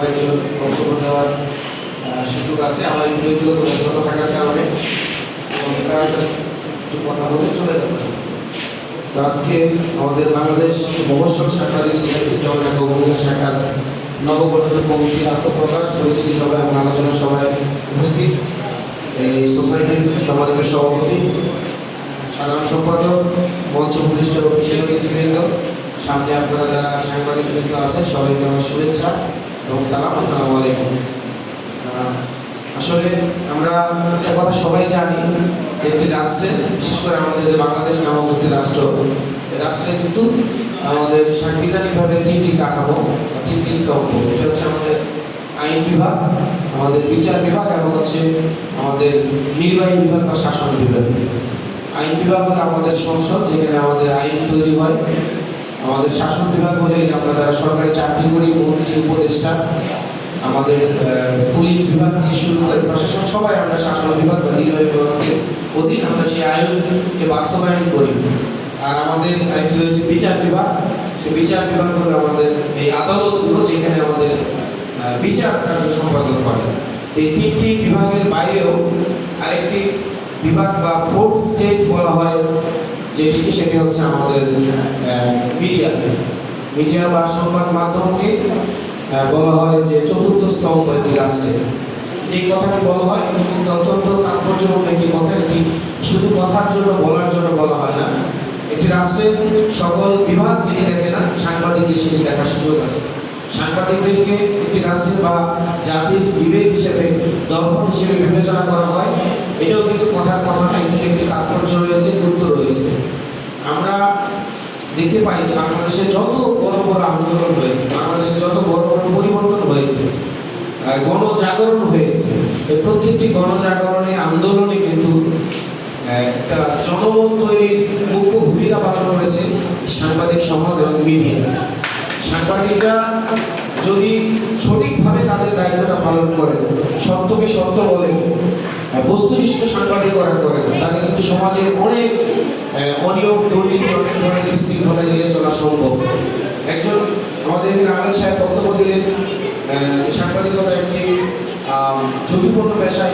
কয়েকজন বক্তব্য দেওয়ার সুযোগ আছে। আমার ব্যক্তিগত ব্যস্ততা থাকার কারণে একটু কথা বলতে চলে যাবে। তো আজকে আমাদের বাংলাদেশ মহর্ষক সাংবাদিক জগন্নাথ উপজেলা শাখার নবগঠিত কমিটির আত্মপ্রকাশ পরিচিতি সভায় এবং আলোচনা সভায় উপস্থিত। এই সোসাইটির সমাজের সভাপতি, সাধারণ সম্পাদক, মঞ্চ ভূমিষ্ঠ শিক্ষার্থীবৃন্দ সামনে আপনারা যারা সাংবাদিক বৃন্দ আছেন, সবাইকে আমার শুভেচ্ছা। এবং সালাম, আসসালামু আলাইকুম। আসলে আমরা একটা কথা সবাই জানি একটি রাষ্ট্রে, বিশেষ করে আমাদের যে বাংলাদেশ নামক একটি রাষ্ট্র রাষ্ট্রে কিন্তু আমাদের সাংবিধানিকভাবে তিনটি কাঠামো তিনটি স্তম্ভ। এটা হচ্ছে আমাদের আইন বিভাগ, আমাদের বিচার বিভাগ এবং হচ্ছে আমাদের নির্বাহী বিভাগ বা শাসন বিভাগ। আইন বিভাগ হলো আমাদের সংসদ, যেখানে আমাদের আইন তৈরি হয়। আমাদের শাসন বিভাগ হলে আমরা যারা সরকারি চাকরি করি, মন্ত্রী, উপদেষ্টা, আমাদের পুলিশ বিভাগ থেকে শুরু করে প্রশাসন, সবাই আমরা শাসন বিভাগ বা নির্বাহী বিভাগের অধীন আমরা সেই আইনকে বাস্তবায়ন করি। আর আমাদের আরেকটি রয়েছে বিচার বিভাগ। সেই বিচার বিভাগ হলো আমাদের এই আদালতগুলো যেখানে আমাদের বিচার কার্য সম্পাদন হয়। এই তিনটি বিভাগের বাইরেও আরেকটি বিভাগ বা ফোর্থ স্টেট বলা হয় যেটিকে সেটি হচ্ছে আমাদের মিডিয়া। মিডিয়া বা সংবাদ মাধ্যমকে বলা হয় যে চতুর্থ স্তম্ভ একটি রাষ্ট্রে এই কথাটি বলা হয় কিন্তু অত্যন্ত তাৎপর্যপূর্ণ একটি কথা। এটি শুধু কথার জন্য, বলার জন্য বলা হয় না। একটি রাষ্ট্রের সকল বিভাগ যিনি দেখে না, সাংবাদিকদের সেটি দেখার সুযোগ আছে। সাংবাদিকদেরকে একটি রাষ্ট্রের বা জাতির বিবেক হিসেবে দর্পণ হিসেবে বিবেচনা করা হয়। এটাও কিন্তু কথার কথা না এটির একটি তাৎপর্য রয়েছে, গুরুত্ব রয়েছে। আমরা দেখতে পাই যে বাংলাদেশে যত বড় বড় আন্দোলন হয়েছে, বাংলাদেশে যত বড় বড় পরিবর্তন হয়েছে গণজাগরণ হয়েছে, এই প্রত্যেকটি গণজাগরণে, আন্দোলনে কিন্তু একটা জনমত তৈরির মুখ্য ভূমিকা পালন করেছে সাংবাদিক সমাজ এবং মিডিয়া। সাংবাদিকরা যদি সঠিকভাবে তাদের দায়িত্বটা পালন করেন, সত্যকে সত্য বলেন বস্তুনিষ্ঠ সাংবাদিকরা করে তাহলে কিন্তু সমাজের অনেক অনিয়ম, দুর্নীতি, অনেক ধরনের বিশৃঙ্খলা এড়িয়ে চলা সম্ভব। একজন আমাদের আমাদের সাহেব বক্তব্য দিলেন সাংবাদিকতা একটি ঝুঁকিপূর্ণ পেশা